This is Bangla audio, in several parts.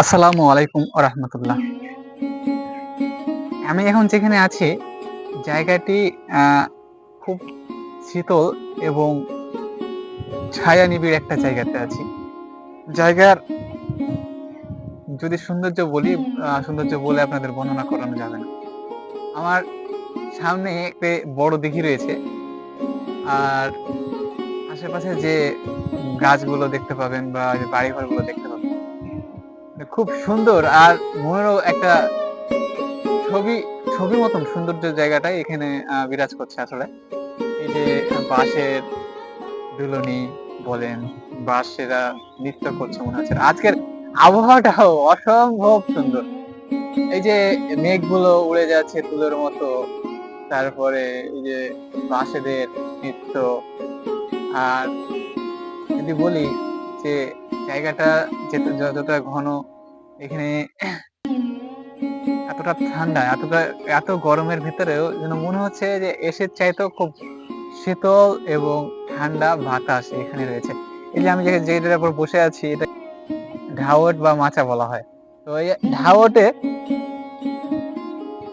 আসসালামু আলাইকুম রহমতুল্লাহ। আমি এখন যেখানে আছি, জায়গাটি খুব শীতল এবং ছায়া নিবিড় একটা জায়গাতে আছি। জায়গার যদি সৌন্দর্য বলি সৌন্দর্য বলে আপনাদের বর্ণনা করানো যাবে না। আমার সামনে একটি বড় দিঘি রয়েছে। আর আশেপাশে যে গাছগুলো দেখতে পাবেন বা বাড়িঘরগুলো দেখতে খুব সুন্দর আর মনেরও একটা ছবি ছবি মতন সৌন্দর্য জায়গাটাই এখানে বিরাজ করছে আসলে। এই যে বাঁশের দুলনি বলেন, বাঁশেরা নৃত্য করছে মনে হচ্ছে। আজকের আবহাওয়াটাও অসম্ভব সুন্দর। এই যে মেঘগুলো উড়ে যাচ্ছে তুলোর মতো, তারপরে এই যে বাঁশেদের নৃত্য। আর যদি বলি যে জায়গাটা যেত- যতটা ঘন, এখানে এতটা ঠান্ডা, এতটা, এত গরমের ভিতরেও যেন মনে হচ্ছে যে এসের চাইতেও খুব শীতল এবং ঠান্ডা বাতাস এখানে রয়েছে। এই যে আমি যেটার উপর বসে আছি, এটা ঢাওট বা মাচা বলা হয়। তো এই ঢাওটে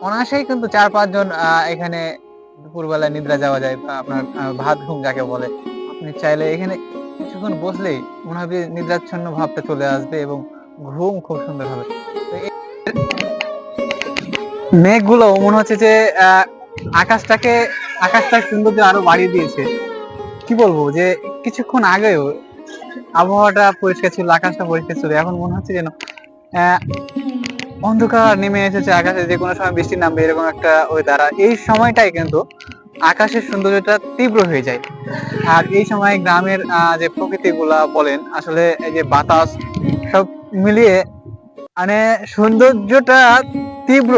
অনায়াসেই কিন্তু চার পাঁচজন এখানে দুপুরবেলা নিদ্রা যাওয়া যায় বা আপনার ভাত ঘুম যাকে বলে। আপনি চাইলে এখানে কিছুক্ষণ বসলেই মনে হবে নিদ্রাচ্ছন্ন ভাবটা চলে আসবে এবং ঘুম খুব সুন্দর হবে। মেঘগুলো মনে হচ্ছে যে আকাশটাকে, আকাশটার সৌন্দর্য আরও বাড়িয়ে দিয়েছে। কি বলব যে, কিছুক্ষণ আগেও আবহাওয়াটা পরিষ্কার ছিল, আকাশটা পরিষ্কার ছিল। এখন মনে হচ্ছে যেন অন্ধকার নেমে এসেছে আকাশে, যে কোনো সময় বৃষ্টি নামবে, এরকম একটা ওয়েদার আর এই সময়টাই কিন্তু আকাশের সৌন্দর্যটা তীব্র হয়ে যায়। আর এই সময় গ্রামের যে প্রকৃতি গুলা বলেন, আসলে এই যে বাতাস, সব মিলিয়ে মানে সৌন্দর্যটা তীব্র,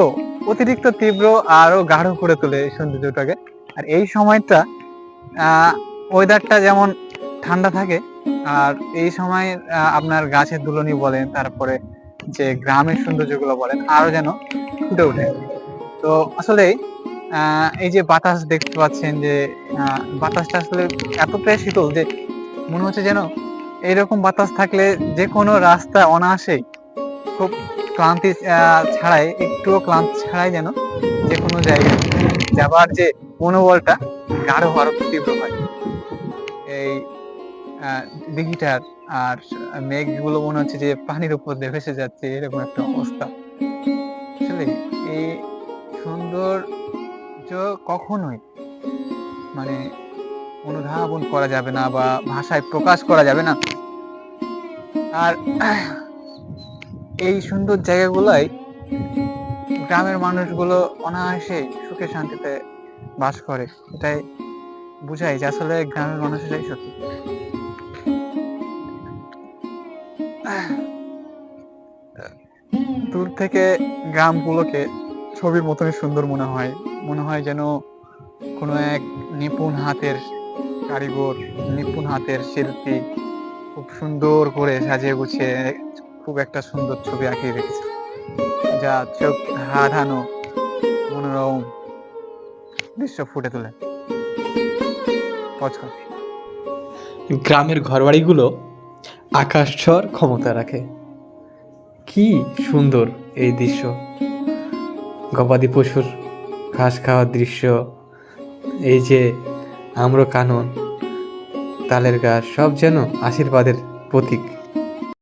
অতিরিক্ত তীব্র আরও গাঢ় করে তোলে এই সৌন্দর্যটাকে। আর এই সময়টা ওয়েদারটা যেমন ঠান্ডা থাকে, আর এই সময় আপনার গাছের দুলনি বলেন, তারপরে যে গ্রামের সৌন্দর্যগুলো বলেন, আরও যেন ফুটে ওঠে। তো আসলে এই যে বাতাস দেখতে পাচ্ছেন যে বাতাসটা আসলে এতটাই শীতল যে মনে হচ্ছে যেন এরকম বাতাস থাকলে যে কোনো রাস্তা অনায়াসেই খুব ক্লান্তি ছাড়াই একটুও ক্লান্তি ছাড়াই যেন যে কোনো জায়গায় যাবার যে মনোবলটা গাঢ় আরও তীব্র হয়। এই দিঘিটার আর মেঘগুলো মনে হচ্ছে যে পানির উপর দিয়ে ভেসে যাচ্ছে এরকম একটা অবস্থা। আসলে এই সৌন্দর্য কখনোই মানে অনুধাবন করা যাবে না বা ভাষায় প্রকাশ করা যাবে না। আর এই সুন্দর জায়গাগুলোই গ্রামের মানুষগুলো অনায়াসে সুখে শান্তিতে বাস করে, এটাই বুঝাই যে আসলে গ্রামের মানুষেরাই সত্যি। দূর থেকে গ্রামগুলোকে ছবির মতনই সুন্দর মনে হয়। মনে হয় যেন কোনো এক নিপুণ হাতের কারিগর, নিপুণ হাতের শিল্পী খুব সুন্দর করে সাজিয়ে গুছিয়ে খুব একটা সুন্দর ছবি আঁকিয়ে রেখেছে। যা চোখ ধাঁধানো মনোরম দৃশ্য ফুটে তোলে। গ্রামের ঘরবাড়িগুলো আকাশ ছোঁয়ার ক্ষমতা রাখে। কি সুন্দর এই দৃশ্য। গবাদি পশুর ঘাস খাওয়ার দৃশ্য, এই যে আম্র কানন তালের গাছ, সব যেন আশীর্বাদের প্রতীক।